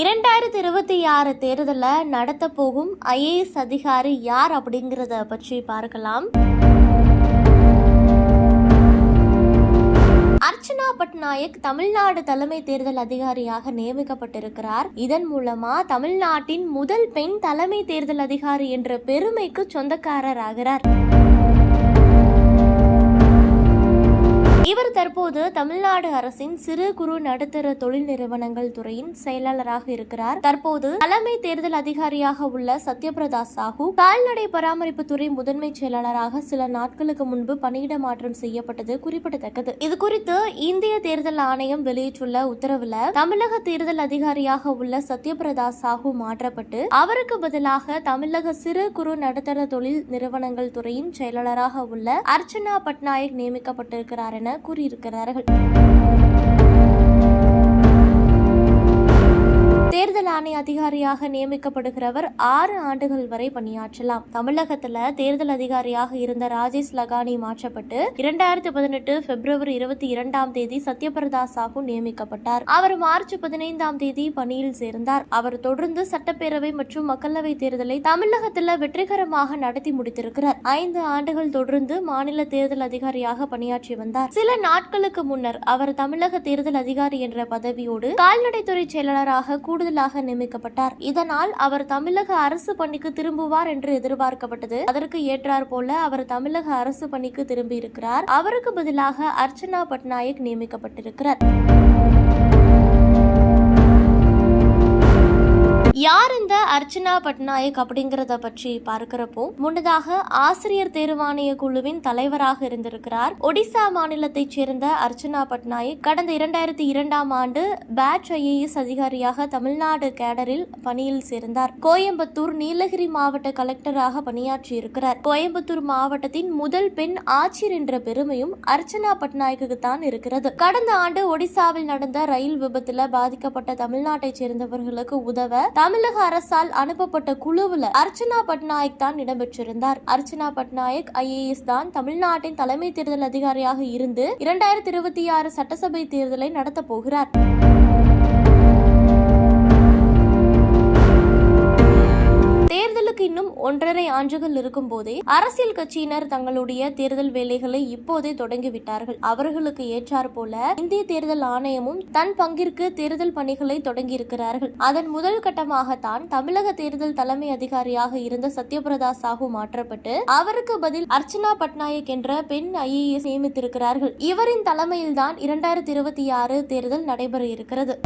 இரண்டாயிரத்தி இருபத்தி ஆறு தேர்தலில் நடத்த போகும் ஐஏஎஸ் அதிகாரி யார் அப்படிங்கிறத பற்றி பார்க்கலாம். அர்ச்சனா பட்நாயக் தமிழ்நாடு தலைமை தேர்தல் அதிகாரியாக நியமிக்கப்பட்டிருக்கிறார். இதன் மூலமா தமிழ்நாட்டின் முதல் பெண் தலைமை தேர்தல் அதிகாரி என்ற பெருமைக்கு சொந்தக்காரர் ஆகிறார் இவர் தற்போது தமிழ்நாடு அரசின் சிறு குறு நடுத்தர தொழில் நிறுவனங்கள் துறையின் செயலாளராக இருக்கிறார். தற்போது தலைமை தேர்தல் அதிகாரியாக உள்ள சத்யபிரதா சாஹூ கால்நடை பராமரிப்பு துறை முதன்மை செயலாளராக சில நாட்களுக்கு முன்பு பணியிட மாற்றம் செய்யப்பட்டது குறிப்பிடத்தக்கது. இது குறித்து இந்திய தேர்தல் ஆணையம் வெளியிட்டுள்ள உத்தரவுல தமிழக தேர்தல் அதிகாரியாக உள்ள சத்யபிரதா சாஹூ மாற்றப்பட்டு அவருக்கு பதிலாக தமிழக சிறு குறு நடுத்தர தொழில் நிறுவனங்கள் துறையின் செயலாளராக உள்ள அர்ச்சனா பட்நாயக் நியமிக்கப்பட்டிருக்கிறார் என கூறியிருக்கிறார்கள். தேர்தல் ஆணைய அதிகாரியாக நியமிக்கப்படுகிறவர் ஆறு ஆண்டுகள் வரை பணியாற்றலாம். தமிழகத்துல தேர்தல் அதிகாரியாக இருந்த ராஜேஷ் லகானி மாற்றப்பட்டு இரண்டாயிரத்தி பதினெட்டு பிப்ரவரி இருபத்தி இரண்டாம் தேதி சத்யபிரதா சாஹூ நியமிக்கப்பட்டார். அவர் மார்ச் பதினைந்தாம் தேதி பணியில் சேர்ந்தார். அவர் தொடர்ந்து சட்டப்பேரவை மற்றும் மக்களவை தேர்தலை தமிழகத்துல வெற்றிகரமாக நடத்தி முடித்திருக்கிறார். ஐந்து ஆண்டுகள் தொடர்ந்து மாநில தேர்தல் அதிகாரியாக பணியாற்றி வந்தார். சில நாட்களுக்கு முன்னர் அவர் தமிழக தேர்தல் அதிகாரி என்ற பதவியோடு கால்நடைத்துறை செயலாளராக கூடுதல் கூடுதலாக நியமிக்கப்பட்டார். இதனால் அவர் தமிழக அரசு பணிக்கு திரும்புவார் என்று எதிர்பார்க்கப்பட்டது. அதற்கு ஏற்றார் போல அவர் தமிழக அரசு பணிக்கு திரும்பி இருக்கிறார் அவருக்கு பதிலாக அர்ச்சனா பட்நாயக் நியமிக்கப்பட்டிருக்கிறார். யார் இந்த அர்ச்சனா பட்நாயக் அப்படிங்கறத பற்றி பார்க்கிறப்போ முன்னதாக ஆசிரியர் தேர்வாணைய குழுவின் தலைவராக இருந்திருக்கிறார். ஒடிசா மாநிலத்தைச் சேர்ந்த அர்ச்சனா பட்நாயக் கடந்த இரண்டாயிரத்தி இரண்டாம் ஆண்டு பேட்ச் ஐஏஎஸ் அதிகாரியாக தமிழ்நாடு கேடரில் பணியில் சேர்ந்தார். கோயம்புத்தூர் நீலகிரி மாவட்ட கலெக்டராக பணியாற்றி இருக்கிறார் கோயம்புத்தூர் மாவட்டத்தின் முதல் பெண் ஆட்சியர் என்ற பெருமையும் அர்ச்சனா பட்நாயக்கு தான் இருக்கிறது. கடந்த ஆண்டு ஒடிசாவில் நடந்த ரயில் விபத்தில் பாதிக்கப்பட்ட தமிழ்நாட்டைச் சேர்ந்தவர்களுக்கு உதவ தமிழக அரசால் அனுப்பப்பட்ட குழுவுல அர்ச்சனா பட்நாயக் தான் இடம்பெற்றிருந்தார். அர்ச்சனா பட்நாயக் ஐஏஎஸ் தான் தமிழ்நாட்டின் தலைமை தேர்தல் அதிகாரியாக இருந்து இரண்டாயிரத்தி இருபத்தி ஆறு சட்டசபை தேர்தலை நடத்தப் போகிறார். ஒன்றரை ஆண்டுகள் இருக்கும் போதே அரசியல் கட்சியினர் தங்களுடைய தேர்தல் வேலைகளை இப்போதே தொடங்கிவிட்டார்கள். அவர்களுக்கு ஏற்றார் போல இந்திய தேர்தல் ஆணையமும் தன் பங்கிற்கு தேர்தல் பணிகளை தொடங்கியிருக்கிறார்கள். அதன் முதல் கட்டமாகத்தான் தமிழக தேர்தல் தலைமை அதிகாரியாக இருந்த சத்யபிரதா சாஹூ மாற்றப்பட்டு அவருக்கு பதில் அர்ச்சனா பட்நாயக் என்ற பெண் ஐஏஎஸ் நியமித்திருக்கிறார்கள். இவரின் தலைமையில்தான் இரண்டாயிரத்தி இருபத்தி ஆறு தேர்தல் நடைபெற இருக்கிறது.